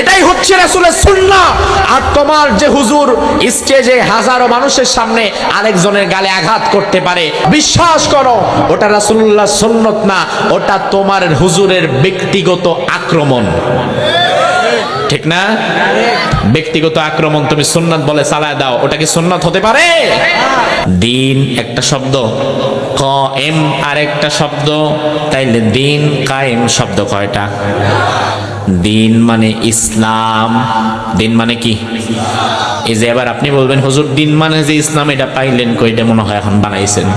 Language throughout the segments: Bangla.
এটাই হচ্ছে রাসূলের সুন্নাহ। আর তোমার যে হুজুর স্টেজে হাজারো মানুষের সামনে আরেকজনের গালে আঘাত করতে পারে, বিশ্বাস করো, ওটা রাসুল্লাহ সুন্নত না, ওটা তোমার হুজুরের ব্যক্তিগত আক্রমণ। ঠিক না? ব্যক্তিগত আক্রমণ তুমি সুন্নাত বলে চালায় দাও, ওটা কি সুন্নাত হতে পারে? দিন একটা শব্দ ক এম আর একটা শব্দ, তাইলে দিন কায়েম শব্দ কয়টা? দিন মানে ইসলাম। দিন মানে কি? এই যে এবার আপনি বলবেন, হুজুর, দিন মানে যে ইসলাম, এটা পাইলেন কইটা মনে হয় এখন বানাইছেন।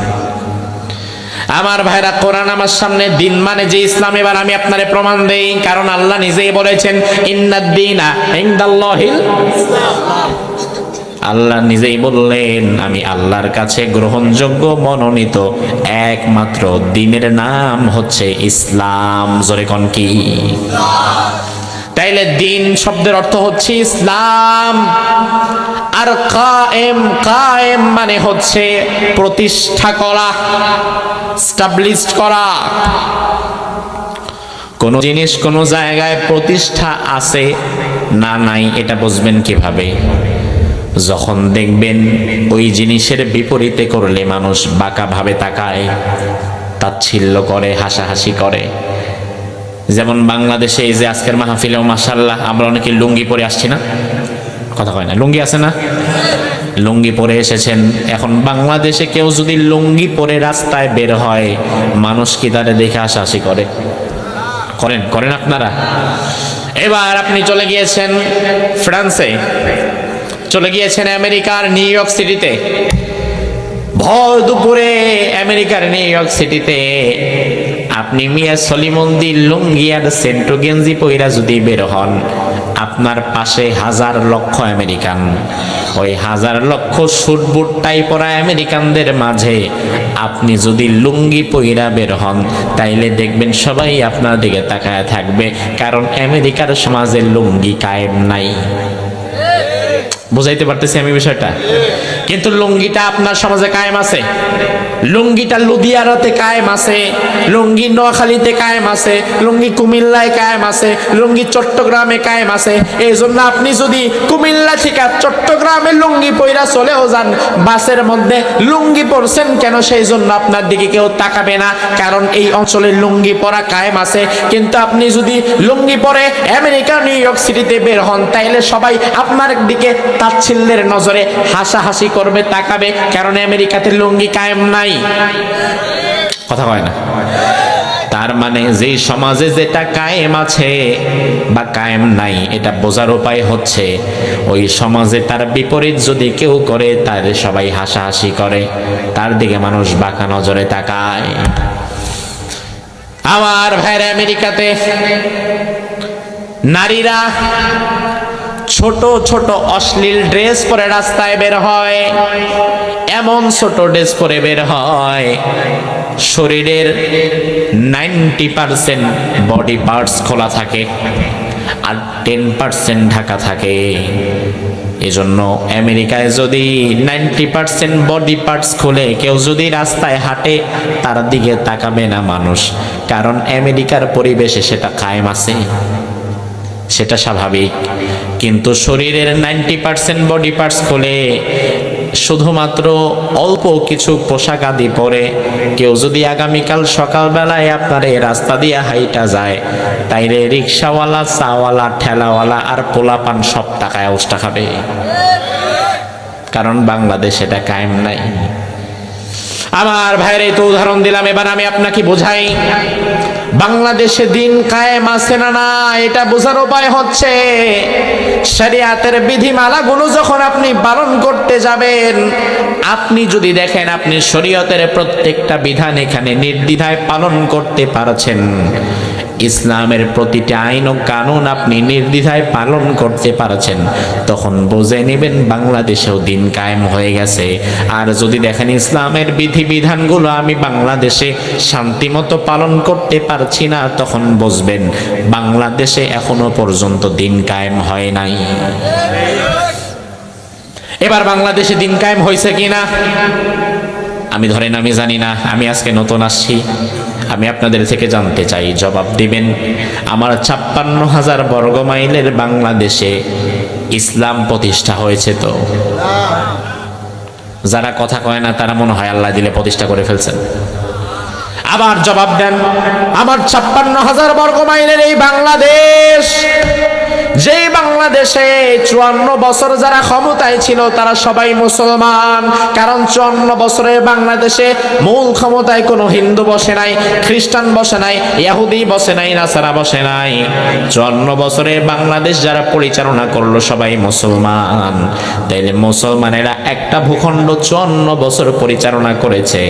আমার ভাইরা, কোরআন আমার সামনে, দিন মানে যে ইসলাম, এবার আমি আপনারে প্রমাণ দেই। কারণ আল্লাহ নিজেই বলেছেন ইন্নাদ্দিনা ইনদাল্লাহিল আল্লাহ নিজেই বললেন, আমি আল্লাহর কাছে গ্রহণযোগ্য, মনোনীত একমাত্র দিনের নাম হচ্ছে ইসলাম। জোরে কন কি? তাইলে দিন শব্দের অর্থ হচ্ছে ইসলাম। আর কায়েম কায়েম মানে হচ্ছে প্রতিষ্ঠা করা স্টাবলিশ করা। কোন জিনিস কোন জায়গায় প্রতিষ্ঠা আছে না নাই, এটা বুঝবেন কীভাবে? যখন দেখবেন ওই জিনিসের বিপরীতে করলে মানুষ বাঁকাভাবে তাকায়, তাচ্ছিল্য করে, হাসাহাসি করে। যেমন বাংলাদেশে এই যে আজকের মাহফিলেও মাসাল্লাহ আমরা অনেকে লুঙ্গি পরে আসছি না? কথা কয় না। লুঙ্গি আছে না? লুঙ্গি পরে এসেছেন। এখন বাংলাদেশে কেউ যদি লুঙ্গি পরে রাস্তায় বের হয়, মানুষ কি তারে দেখে হাসাহাসি করে? করেন করেন আপনারা? এবার আপনি চলে গিয়েছেন ফ্রান্সে। চলে গিয়েছেন আমেরিকার নিউ ইয়র্ক সিটিতে। ভর দুপুরে আমেরিকার নিউ ইয়র্ক সিটিতে। আপনি মিয়া সলিমন্দি লুঙ্গি আর সেন্ট্রো গেঞ্জি পইরা যদি বের হন, আপনার পাশে হাজার লক্ষ আমেরিকান। ওই হাজার লক্ষ সুট বুট টাই পরা আমেরিকানদের মাঝে আপনি যদি লুঙ্গি পইরা বের হন, তাইলে দেখবেন সবাই আপনার দিকে তাকায় থাকবে, কারণ আমেরিকার সমাজে লুঙ্গি কায়েম নাই। বুঝাইতে পারতেছি আমি বিষয়টা? কিন্তু লুঙ্গিটা আপনার সমাজে কায়েম আছে? লুঙ্গিটা লুধিয়ানাতে কায়েম আছে, লুঙ্গি নোয়াখালীতে কায়েম আছে, লুঙ্গি কুমিল্লায় কায়েম আছে, লুঙ্গি চট্টগ্রামে কায়েম আছে। এই জন্য আপনি যদি কুমিল্লা থেকে চট্টগ্রামে লুঙ্গি পইরা চলেও যান, বাসের মধ্যে লুঙ্গি পরছেন কেন? সেই জন্য আপনার দিকে কেউ তাকাবে না, কারণ এই অঞ্চলে লুঙ্গি পরা কায়েম আছে। কিন্তু আপনি যদি লুঙ্গি পরে আমেরিকা, নিউ ইয়র্ক সিটিতে বের হন, তাইলে সবাই আপনার দিকে তাচ্ছিল্যের নজরে হাসাহাসি করবে, তাকাবে কারণ আমেরিকাতে লুঙ্গি কায়েম নাই। কথা কয় না? তার মানে যেই সমাজে যেটা কায়েম আছে বা কায়েম নাই, এটা বোঝার উপায় হচ্ছে, ওই সমাজে তার বিপরীত যদি কেউ করে, তার সবাই হাসাহাসি করে, তার দিকে মানুষ বাঁকা নজরে তাকায়। আমার ভাইরা, আমেরিকাতে নারীরা ছোট ছোট অশ্লীল ড্রেস পরে রাস্তায় বের হয়। এমন ছোট ড্রেস পরে বের হয়। শরীরের নাইনটি পার্সেন্ট বডি পার্টস খোলা থাকে আর টেন পার্সেন্ট ঢাকা থাকে। এজন্য আমেরিকায় যদি নাইনটি পার্সেন্ট বডি পার্টস খুলে, কেউ যদি রাস্তায় হাঁটে, তার দিকে তাকাবে না মানুষ, কারণ আমেরিকার পরিবেশে সেটা কায়েম আছে। সেটা স্বাভাবিক। কিন্তু শরীরের নাইনটি পার্সেন্ট বডি পার্টস খুলে শুধুমাত্র অল্প কিছু পোশাক আদি পরে কেউ যদি আগামীকাল সকালবেলায় আপনার এই রাস্তা দিয়ে হাইটা যায়, তাইলে রিক্সাওয়ালা, চাওয়ালা, ঠেলাওয়ালা আর পোলাপান সব টাকায় অবস্থা খাবে। কারণ বাংলাদেশ এটা কায়েম নাই। আমার ভাইয়ের এই তো উদাহরণ দিলাম, এবার আমি আপনাকে বোঝাই। বাংলাদেশে দিন কায়েম আছে না না, এটা বোঝার উপায় হচ্ছে শরিয়াতের বিধিমালাগুলো যখন আপনি পালন করতে যাবেন, আপনি যদি দেখেন আপনি শরীয়তের প্রত্যেকটা বিধান এখানে নির্দ্বিধায় পালন করতে পারছেন। ইসলামের প্রতিটি আইন ও কানুন আপনি নির্দ্বিধায় পালন করতে পারছেন, তখন বুঝে নেবেন বাংলাদেশেও দিন কায়েম হয়ে গেছে। আর যদি দেখেন ইসলামের বিধিবিধানগুলো আমি বাংলাদেশে শান্তিমতো পালন করতে পারছি না, তখন বুঝবেন বাংলাদেশে এখনও পর্যন্ত দিন কায়েম হয় নাই। এবার বাংলাদেশে দিন কায়েম হয়েছে কিনা? আমি ধরেন, আমি জানি না, আমি আজকে নতুন আসছি। আমি আপনাদের থেকে জানতে চাই, জবাব দিবেন। আমার ছাপ্পান্ন হাজার বর্গ মাইলের বাংলাদেশে ইসলাম প্রতিষ্ঠা হয়েছে তো? যারা কথা কয় না, তারা মনে হয় আল্লাহ দিলে প্রতিষ্ঠা করে ফেলছেন। আবার জবাব দেন, আমার ছাপ্পান্ন হাজার বর্গ মাইলের এই বাংলাদেশ যেই বাংলাদেশে চুয়ান্ন বছর যারা ক্ষমতায় ছিল, তারা সবাই মুসলমান। কারণ চুয়ান্ন বছরে বাংলাদেশে মূল ক্ষমতায় কোনো হিন্দু বসে নাই, খ্রিস্টান বসে নাই, ইয়াহুদি বসে নাই, নাসারা বসে নাই। চুয়ান্ন বছরে বাংলাদেশ যারা পরিচালনা করল, সবাই মুসলমান। তাইলে মুসলমানেরা একটা ভূখণ্ড চুয়ান্ন বছর পরিচালনা করেছে।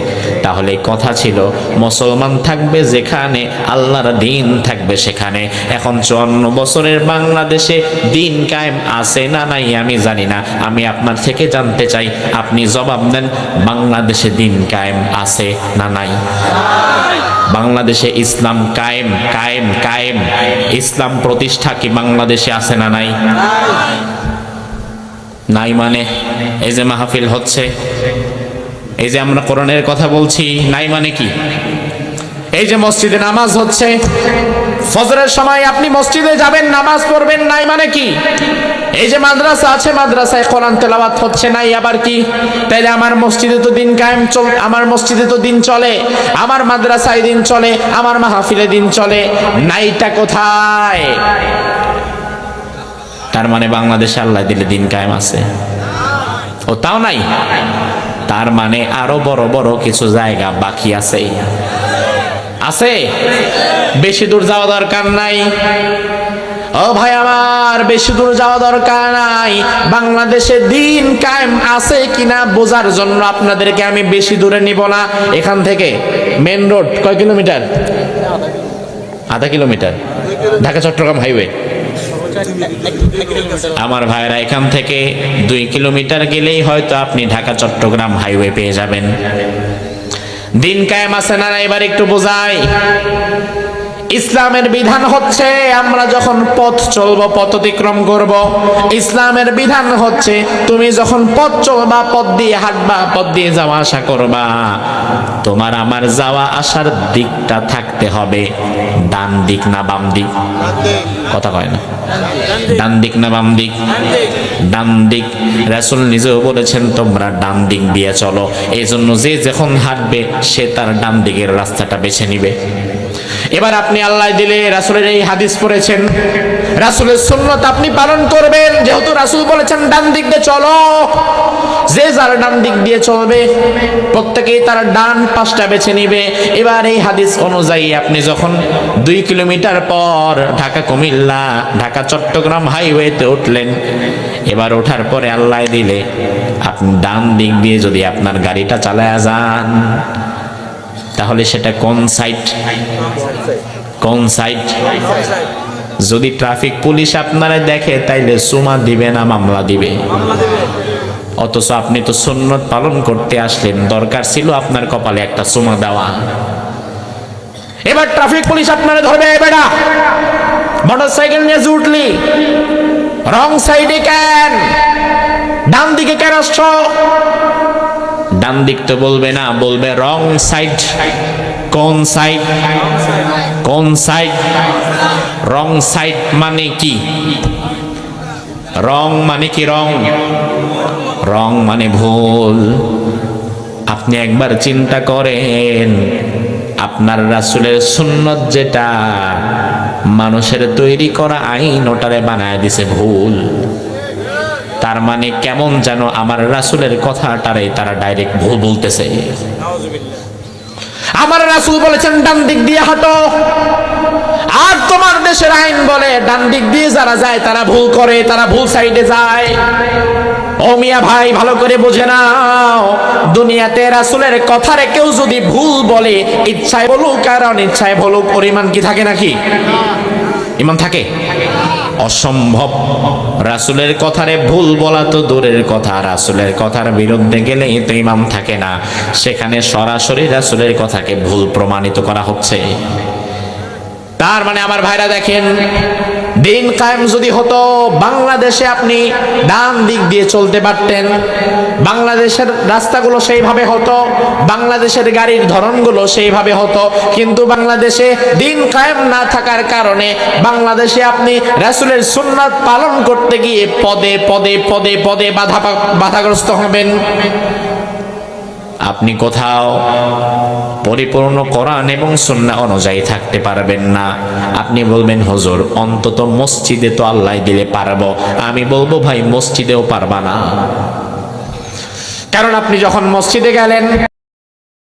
তাহলে কথা ছিল, মুসলমান থাকবে যেখানে, আল্লাহর দিন থাকবে সেখানে। এখন চুয়ান্ন বছরের বাংলাদেশে দিন কায়েম আছে না নাই আমি জানি না। আমি আপনার থেকে জানতে চাই, আপনি জবাব দেন, বাংলাদেশে দিন কায়েম আছে না নাই? বাংলাদেশে ইসলাম কায়েম কায়েম কায়েম। ইসলাম প্রতিষ্ঠা কি বাংলাদেশে আছে না নাই? নাই মানে? এই যে মাহফিল হচ্ছে। এই যে আমরা কোরআনের কথা বলছি, নাই মানে কি? এই যে মসজিদে নামাজ হচ্ছে, ফজরের সময় আপনি মসজিদে যাবেন, নামাজ পড়বেন নাই মানে কি? এই যে মাদ্রাসা আছে, মাদ্রাসায় কোরআন তেলাওয়াত হচ্ছে নাই, আবার কি? তাইলে আমার মসজিদে তো দিন কায়েম চল, আমার মসজিদে তো দিন চলে, আমার মাদ্রাসায় দিন চলে, আমার মাহফিলে দিন চলে, নাইটা কোথায়? তার মানে বাংলাদেশে আল্লাহ দিলে দিন কায়েম আছে। ও তাও নাই? তার মানে আরও বড় বড় কিছু জায়গা বাকি আছে আছে? বেশি দূর যাওয়া দরকার নাই। ও ভাই আমার, বেশি দূর যাওয়া দরকার নাই। বাংলাদেশে দিন কায়েম আছে কিনা বোঝার জন্য আপনাদেরকে আমি বেশি দূরে নিব না। এখান থেকে মেন রোড কয় কিলোমিটার? আধা কিলোমিটার। ঢাকা, চট্টগ্রাম হাইওয়ে। আমার ভাইরা, এখান থেকে দুই কিলোমিটার গেলেই হয়তো আপনি ঢাকা, চট্টগ্রাম হাইওয়ে পেয়ে যাবেন। দিন কায়েম আছে না এবার একটু বোঝাই। ইসলামের বিধান হচ্ছে আমরা যখন পথ চলবো, পথ অতিক্রম করব। ইসলামের বিধান হচ্ছে তুমি যখন পথ চলবা, পথ দিয়ে হাঁটবা, পথ দিয়ে যাওয়া আসা করবা। তোমার আমার যাওয়া আসার দিকটা থাকতে হবে। ডান দিক না বাম দিক? কথা কয় না? ডান দিক না বাম দিক? ডান দিক। রাসুল নিজেও বলেছেন, তোমরা ডান দিক দিয়ে চলো। এই জন্য যে যখন হাঁটবে, সে তার ডান দিকের রাস্তাটা বেছে নিবে। এবার আপনি আল্লাহ দিলে রাসুলের এই হাদিস পড়েছেন। রাসুলের সুন্নত আপনি পালন করবেন। যেহেতু রাসুল বলেছেন, ডান দিক দিয়ে চলো। যে যার ডান দিক দিয়ে চলবে, প্রত্যেকেই তার ডান পাশটা বেছে নিবে। এবার এই হাদিস অনুযায়ী আপনি যখন দুই কিলোমিটার পর ঢাকা কুমিল্লা, ঢাকা চট্টগ্রাম হাইওয়েতে উঠলেন, এবার ওঠার পরে আল্লাহ দিলে আপনি ডান দিক দিয়ে যদি আপনার গাড়িটা চালায়া যান তাহলে সেটা কোন সাইট? কোন সাইট? যদি ট্রাফিক পুলিশ আপনারা দেখে, তাইলে সুমা দিবে না, মামলা দিবে। অথচ আপনি তো সুন্নত পালন করতে আসলেন। দরকার ছিল আপনার কপালে একটা সুমা দেওয়া। এবার ট্রাফিক পুলিশ আপনারা ধরবে বেটা। মোটর সাইকেল নিয়ে জুটলি রং সাইডে কেন ডান দিকে কেন আসছ। ডান দিক তো বলবে না, বলবে রং সাইড কোন সাইড কোন সাইড রং সাইড মানে কি? রং মানে কি রং রং মানে ভুল। আপনি একবার চিন্তা করেন, আপনার রাসুলের সুন্নত যেটা, মানুষের তৈরি করা আইন ওটারে বানায় দিছে ভুল। তার মানে কেমন যেন আমার রাসুলের কথাটারে তারা ডাইরেক্ট ভুল বলতেছে। আমার রাসুল বলেছেন, ডান দিক দিয়ে হাঁটো। আর তোমার দেশের আইন বলে, ডান দিক দিয়ে যারা যায়, তারা ভুল করে, তারা ভুল সাইডে যায়। ও মিয়া ভাই, ভালো করে বুঝে নাও, দুনিয়াতে রাসুলের কথারে কেউ যদি ভুল বলে, ইচ্ছায় বলুক আর অনিচ্ছায় বলুক, পরিমাণ কি থাকে নাকি? ইমান থাকে? অসম্ভব। রাসুলের কথারে ভুল বলা তো দূরের কথা। রাসুলের কথার বিরুদ্ধে গেলে তো ইমাম থাকে না। সেখানে সরাসরি রাসুলের কথাকে ভুল প্রমাণিত করা হচ্ছে। তার মানে আমার ভাইরা দেখেন দিন কায়েম যদি হতো, বাংলাদেশে আপনি ডান দিক দিয়ে চলতে পারতেন। বাংলাদেশের রাস্তাগুলো সেইভাবে হতো, বাংলাদেশের গাড়ির ধরনগুলো সেইভাবে হতো। কিন্তু বাংলাদেশে দিন কায়েম না থাকার কারণে বাংলাদেশে আপনি রাসূলের সুন্নাত পালন করতে গিয়ে পদে পদে পদে পদে বাধা বাধাগ্রস্ত হবেন। আপনি কোথাও পরিপূর্ণ করান এবং সন্না অনুযায়ী থাকতে পারবেন না। আপনি বলবেন, হজুর, অন্তত মসজিদে তো আল্লাহ দিলে পারব। আমি বলব, ভাই, মসজিদেও পারবা না। কারণ আপনি যখন মসজিদে গেলেন